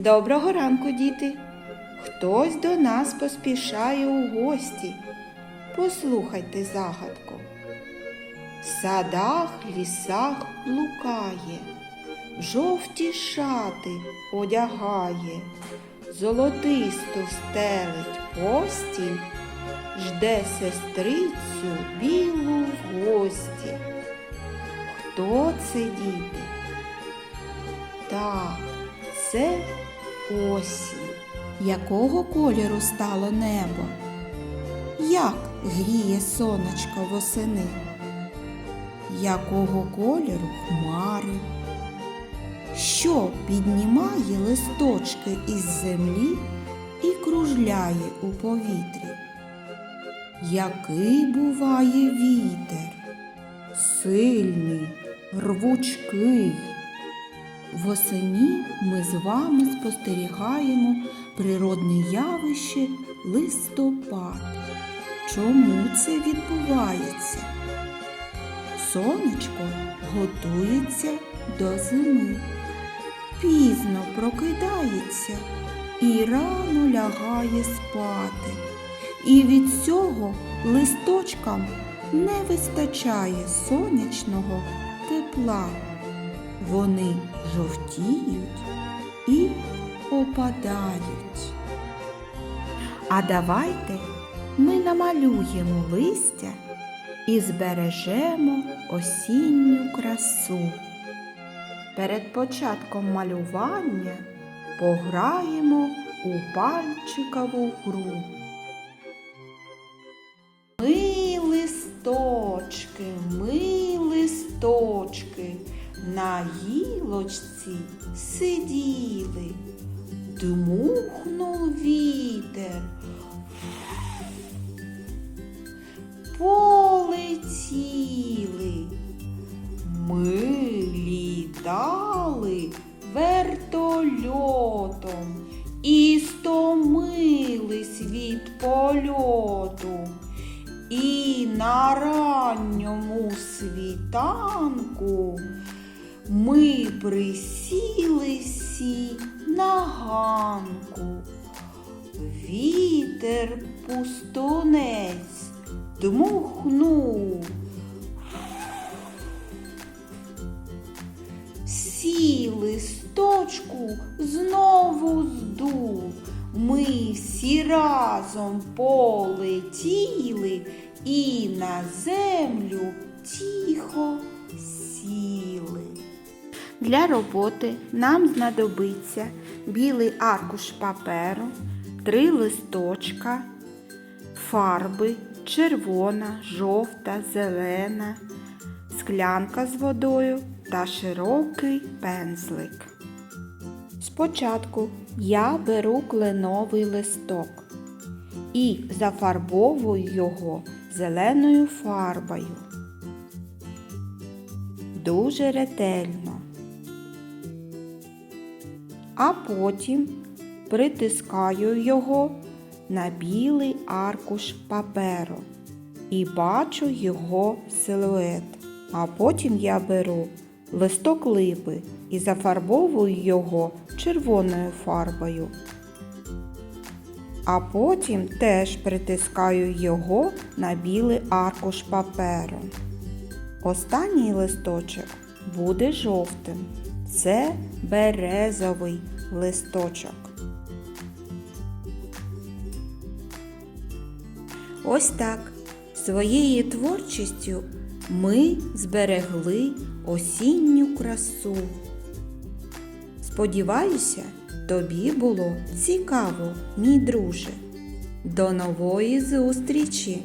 Доброго ранку, діти! Хтось до нас поспішає у гості. Послухайте загадку. В садах, лісах блукає, жовті шати одягає, золотисто стелить постіль, жде сестрицю білу в гості. Хто це діти? Так, це осінь. Якого кольору стало небо? Як гріє сонечко восени? Якого кольору хмари? Що піднімає листочки із землі і кружляє у повітрі? Який буває вітер? Сильний, рвучкий. Восені ми з вами спостерігаємо природне явище листопад. Чому це відбувається? Сонечко готується до зими, пізно прокидається і рано лягає спати. І від цього листочкам не вистачає сонячного тепла. Вони жовтіють і опадають. А давайте ми намалюємо листя і збережемо осінню красу. Перед початком малювання пограємо у пальчикову гру. Ми листочки, ми листочки на гілочці сиділи, дмухнув вітер. Полетіли, ми літали вертольотом і стомились від польоту. І на ранньому світанку ми присіли сі на ганку. Вітер пустунець дмухнув. Всі листочку знову здув. Ми всі разом полетіли і на землю тихо. Для роботи нам знадобиться білий аркуш паперу, три листочка, фарби червона, жовта, зелена, склянка з водою та широкий пензлик. Спочатку я беру кленовий листок і зафарбовую його зеленою фарбою. Дуже ретельно. А потім притискаю його на білий аркуш паперу і бачу його силует. А потім я беру листок липи і зафарбовую його червоною фарбою. А потім теж притискаю його на білий аркуш паперу. Останній листочок буде жовтим. Це березовий листочок. Ось так. Своєю творчістю ми зберегли осінню красу. Сподіваюся, тобі було цікаво, мій друже. До нової зустрічі!